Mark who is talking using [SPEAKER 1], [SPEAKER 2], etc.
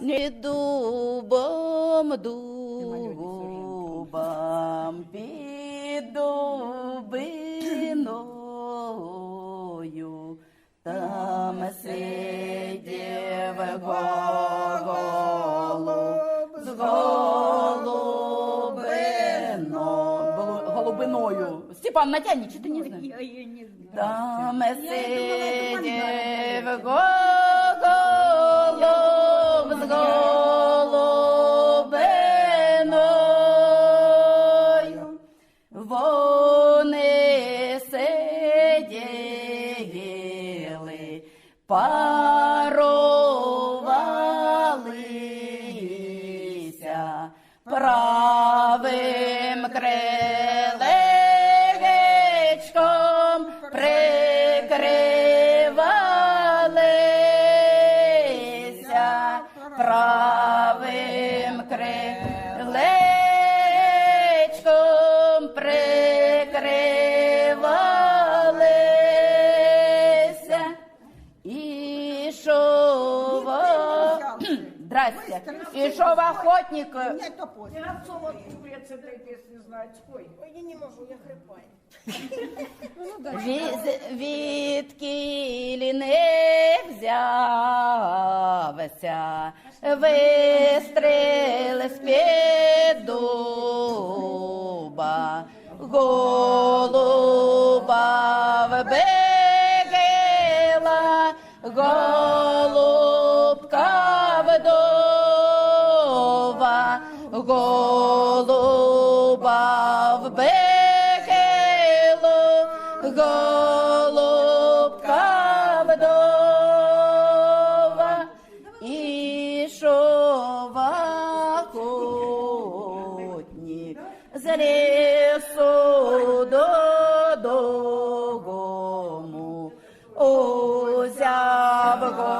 [SPEAKER 1] Не дубом, дубом, під дубиною, там сидів голуб з голубино, голубиною. Степан, натягни, чи ти не знаєш?
[SPEAKER 2] Я ее не знаю.
[SPEAKER 1] Там сидів голуб сиділи, парувалися правим крилечком прикривалися правим крилечком прикривалися. Ішов, здрасте, ішов охотник,
[SPEAKER 3] Нет, то поздно.
[SPEAKER 2] Я солод курица этой песни знать. Спой.
[SPEAKER 3] Ой, я не могу, я хрипаю.
[SPEAKER 1] Від, відкілі не взявся, вистріли з-під дуба, голуба вбегила, голубка голуба вбегила, голубка вдова, ішов охотник з лісу додому, узяв голубку,